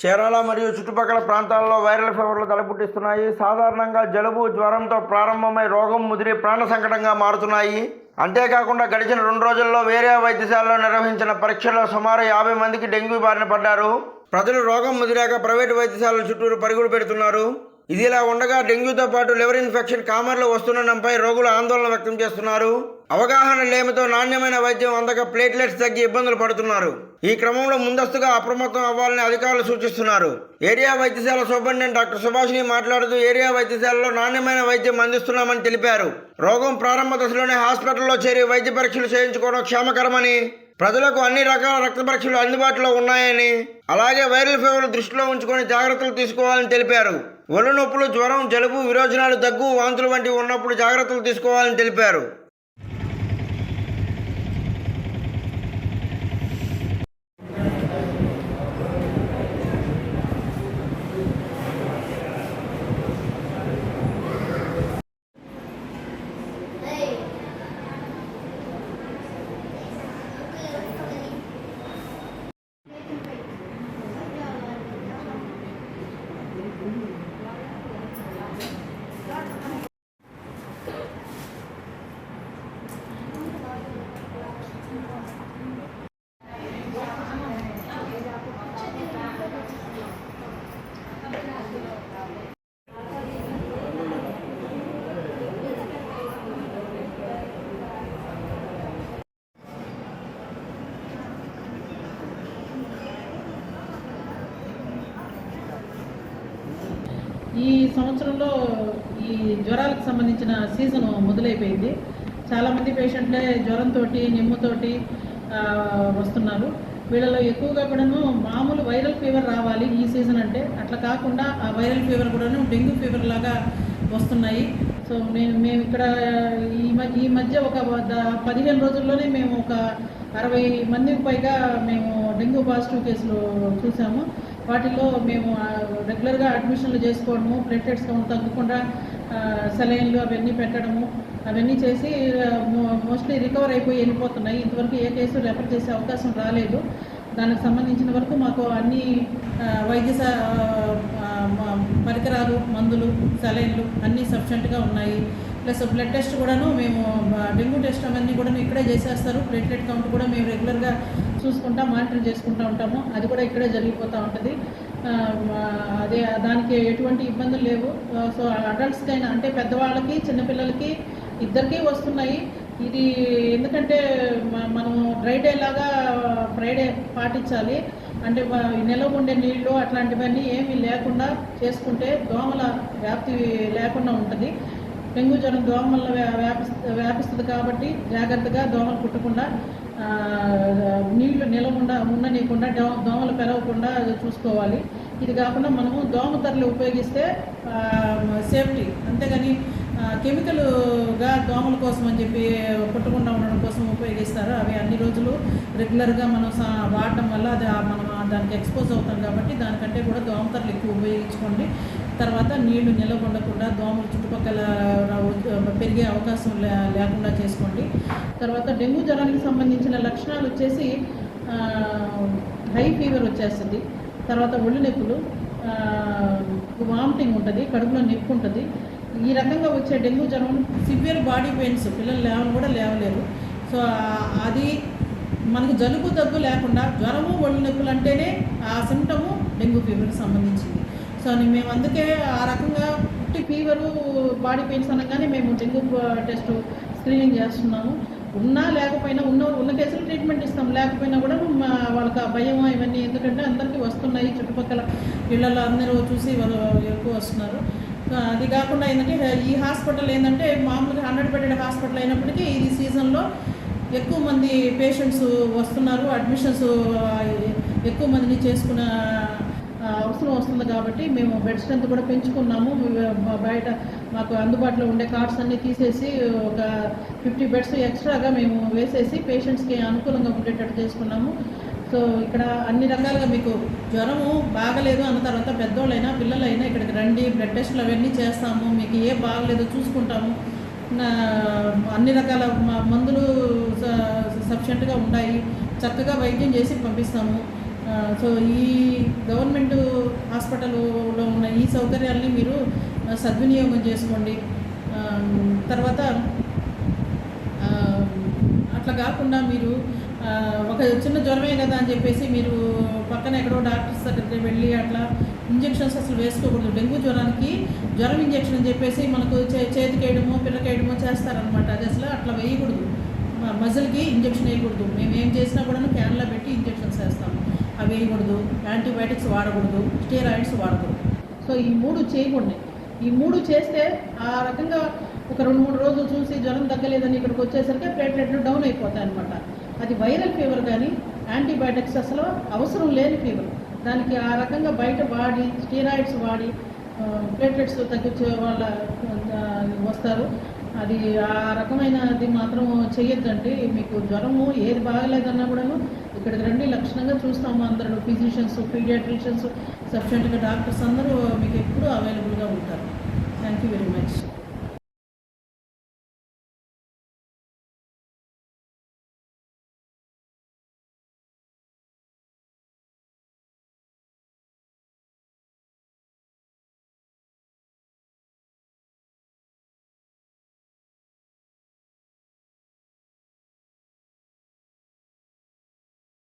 చీరాల మరియు చుట్టుపక్కల ప్రాంతాల్లో వైరల్ ఫీవర్లు తలపుట్టిస్తున్నాయి. సాధారణంగా జలుబు జ్వరంతో ప్రారంభమై రోగం ముదిరి ప్రాణ సంకటంగా మారుతున్నాయి. అంతేకాకుండా గడిచిన రెండు రోజుల్లో వేరే వైద్యశాలలో నిర్వహించిన పరీక్షల్లో సుమారు యాభై మందికి డెంగ్యూ బారిన పడ్డారు. ప్రజలు రోగం ముదిరాక ప్రైవేటు వైద్యశాలల చుట్టూరు పరుగులు పెడుతున్నారు. ఇదిలా ఉండగా డెంగ్యూతో పాటు లివర్ ఇన్ఫెక్షన్ కామర్లు వస్తుండడంపై రోగులు ఆందోళన వ్యక్తం చేస్తున్నారు. అవగాహన లేమితో నాణ్యమైన వైద్యం అందక ప్లేట్లెట్స్ తగ్గి ఇబ్బందులు పడుతున్నారు. ఈ క్రమంలో ముందస్తుగా అప్రమత్తం అవ్వాలని అధికారులు సూచిస్తున్నారు. ఏరియా వైద్యశాల సూపరింటెండెంట్ డాక్టర్ సుభాషిని మాట్లాడుతూ ఏరియా వైద్యశాలలో నాణ్యమైన వైద్యం అందిస్తున్నామని తెలిపారు. రోగం ప్రారంభ దశలోనే హాస్పిటల్లో చేరి వైద్య పరీక్షలు చేయించుకోవడం క్షేమకరమని ప్రజలకు అన్ని రకాల రక్త పరీక్షలు అందుబాటులో ఉన్నాయని అలాగే వైరల్ ఫీవర్ దృష్టిలో ఉంచుకొని జాగ్రత్తలు తీసుకోవాలని తెలిపారు. ఒళ్ళు నొప్పులు జ్వరం జలుబు విరోచనాలు దగ్గు వాంతులు వంటివి ఉన్నప్పుడు జాగ్రత్తలు తీసుకోవాలని తెలిపారు. ఈ సంవత్సరంలో ఈ జ్వరాలకు సంబంధించిన సీజన్ మొదలైపోయింది. చాలామంది పేషెంట్లే జ్వరంతో నిమ్ముతోటి వస్తున్నారు. వీళ్ళలో ఎక్కువగా కూడాను మామూలు వైరల్ ఫీవర్ రావాలి ఈ సీజన్ అంటే. అట్లా కాకుండా ఆ వైరల్ ఫీవర్ కూడాను డెంగ్యూ ఫీవర్ లాగా వస్తున్నాయి. సో మేము మేము ఇక్కడ ఈ మధ్య ఈ మధ్య ఒక పదిహేను రోజుల్లోనే మేము ఒక అరవై మందికి పైగా మేము డెంగ్యూ పాజిటివ్ కేసులు చూసాము. వాటిల్లో మేము రెగ్యులర్గా అడ్మిషన్లు చేసుకోవడము ప్లేటెట్స్ కౌంట్ తగ్గకుండా సెలైన్లు అవన్నీ పెట్టడము అవన్నీ చేసి మోస్ట్లీ రికవర్ అయిపోయి వెళ్ళిపోతున్నాయి. ఇంతవరకు ఏ కేసు రెఫర్ చేసే అవకాశం రాలేదు. దానికి సంబంధించిన వరకు మాకు అన్ని వైద్య మ- పరికరాలు మందులు సెలైన్లు అన్నీ సఫిషియెంట్గా ఉన్నాయి. ప్లస్ బ్లడ్ టెస్ట్ కూడాను మేము డెంగ్యూ టెస్ట్ అవన్నీ కూడా ఇక్కడే చేసేస్తారు. ప్లేట్లెట్ కౌంట్ కూడా మేము రెగ్యులర్గా చూసుకుంటా మానిటర్ చేసుకుంటూ ఉంటాము. అది కూడా ఇక్కడే జరిగిపోతూ ఉంటుంది. అదే దానికి ఎటువంటి ఇబ్బందులు లేవు. సో అడల్ట్స్కైనా అంటే పెద్దవాళ్ళకి చిన్నపిల్లలకి ఇద్దరికీ వస్తున్నాయి. ఇది ఎందుకంటే మనం డ్రై డే లాగా ఫ్రైడే పాటించాలి. అంటే నెల ఉండే నీళ్ళు అట్లాంటివన్నీ ఏమీ లేకుండా చేసుకుంటే దోమల వ్యాప్తి లేకుండా ఉంటుంది. డెంగ్యూ జ్వరం దోమల వ్యా- వ్యాపిస్తుంది కాబట్టి జాగ్రత్తగా దోమలు కుట్టకుండా నీళ్ళు నిలవకుండా ఉండనీయకుండా దో- దోమలు పెరగకుండా చూసుకోవాలి. ఇది కాకుండా మనము దోమ తరలి ఉపయోగిస్తే సేఫ్టీ. అంతేగాని ఆ, కెమికల్గా దోమల కోసం అని చెప్పి పుట్టకుండా ఉండడం కోసం ఉపయోగిస్తారు? అవి అన్ని రోజులు రెగ్యులర్గా మనం సా- వాడటం వల్ల అది మనం దానికి ఎక్స్పోజ్ అవుతాం కాబట్టి దానికంటే కూడా దోమతరలు ఎక్కువ ఉపయోగించుకోండి. తర్వాత నీళ్ళు నిల్వ ఉండకుండా దోమలు చుట్టుపక్కల పెరిగే అవకాశం లే- లేకుండా చేసుకోండి. తర్వాత డెంగ్యూ జ్వరానికి సంబంధించిన లక్షణాలు వచ్చేసి హై ఫీవర్ వచ్చేస్తుంది. తర్వాత ఒళ్ళు నొప్పులు వామిటింగ్ ఉంటుంది కడుపులో నొప్పి ఉంటుంది. ఈ రకంగా వచ్చే డెంగ్యూ జ్వరం సివియర్ బాడీ పెయిన్స్ పిల్లలు లేవని కూడా లేవలేరు. సో అది మనకు జలుబు దగ్గు లేకుండా జ్వరము ఒళ్ళు నొప్పులు అంటేనే ఆ సిమ్టము డెంగ్యూ ఫీవర్కి సంబంధించింది. సో అని మేము అందుకే ఆ రకంగా ఫిఫ్టీ ఫీవరు బాడీ పెయిన్స్ అనగానే మేము డెంగ్యూ టెస్ట్ స్క్రీనింగ్ చేస్తున్నాము. ఉన్నా లేకపోయినా ఉన్న ఉన్న కేసులు ట్రీట్మెంట్ ఇస్తాం. లేకపోయినా కూడా మా వాళ్ళకి ఆ భయం ఇవన్నీ ఎందుకంటే అందరికీ వస్తున్నాయి. చుట్టుపక్కల ఇళ్ళలో అందరూ చూసి వాళ్ళు ఎక్కువ వస్తున్నారు. అది కాకుండా ఏంటంటే ఈ హాస్పిటల్ ఏంటంటే మామూలుగా హండ్రెడ్ బెడెడ్ హాస్పిటల్ అయినప్పటికీ ఇది సీజన్లో ఎక్కువ మంది పేషెంట్స్ వస్తున్నారు. అడ్మిషన్స్ ఎక్కువ మందిని చేసుకున్న అవసరం వస్తుంది కాబట్టి మేము బెడ్ స్ట్రెంత్ కూడా పెంచుకున్నాము. బయట మాకు అందుబాటులో ఉండే కార్డ్స్ అన్నీ తీసేసి ఒక ఫిఫ్టీ బెడ్స్ ఎక్స్ట్రాగా మేము వేసేసి పేషెంట్స్కి అనుకూలంగా ఉండేటట్టు చేసుకున్నాము. సో ఇక్కడ అన్ని రకాలుగా మీకు జ్వరము బాగలేదు అన్న తర్వాత పెద్దోళ్ళైనా పిల్లలైనా ఇక్కడికి రండి బ్లడ్ టెస్ట్లు అవన్నీ చేస్తాము. మీకు ఏ బాగలేదో చూసుకుంటాము. నా- అన్ని రకాల మందులు సఫిషియెంట్గా ఉన్నాయి చక్కగా వైద్యం చేసి పంపిస్తాము. సో ఈ గవర్నమెంట్ హాస్పిటల్లో ఉన్న ఈ సౌకర్యాలని మీరు సద్వినియోగం చేసుకోండి. తర్వాత అట్లా కాకుండా మీరు ఒక చిన్న జ్వరమే కదా అని చెప్పేసి మీరు పక్కన ఎక్కడో డాక్టర్స్ దగ్గరికి వెళ్ళి అట్లా ఇంజెక్షన్స్ అసలు వేసుకోకూడదు. డెంగ్యూ జ్వరానికి జ్వరం ఇంజెక్షన్ అని చెప్పేసి మనకు చే చేతికి వేయడమో పిల్లకి వేయడమో చేస్తారనమాట అది అసలు అట్లా వేయకూడదు. మజిల్కి ఇంజెక్షన్ వేయకూడదు. మేము ఏం చేసినా కూడా క్యాన్లో పెట్టి ఇంజెక్షన్స్ వేస్తాము. వేయకూడదు యాంటీబయాటిక్స్ వాడకూడదు స్టీరాయిడ్స్ వాడకూడదు. సో ఈ మూడు చేయకూడదు. ఈ మూడు చేస్తే ఆ రకంగా ఒక రెండు మూడు రోజులు చూసి జ్వరం తగ్గలేదని ఇక్కడికి వచ్చేసరికి ప్లేట్లెట్లు డౌన్ అయిపోతాయి అనమాట అది వైరల్ ఫీవర్ కానీ యాంటీబయాటిక్స్ అసలు అవసరం లేని ఫీవర్. దానికి ఆ రకంగా బయట వాడి స్టీరాయిడ్స్ వాడి ప్లేట్లెట్స్ తగ్గించే వాళ్ళ వస్తారు. అది ఆ రకమైనది మాత్రం చేయొద్దండి మీకు జ్వరము ఏది బాగలేదన్నా కూడాను ఇక్కడికి రండి లక్షణంగా చూస్తాము అందరూ. ఫిజిషియన్స్ పీడియాట్రిషియన్స్ సఫిషియెంట్గా డాక్టర్స్ అందరూ మీకు ఎప్పుడూ అవైలబుల్గా ఉంటారు. Thank you very much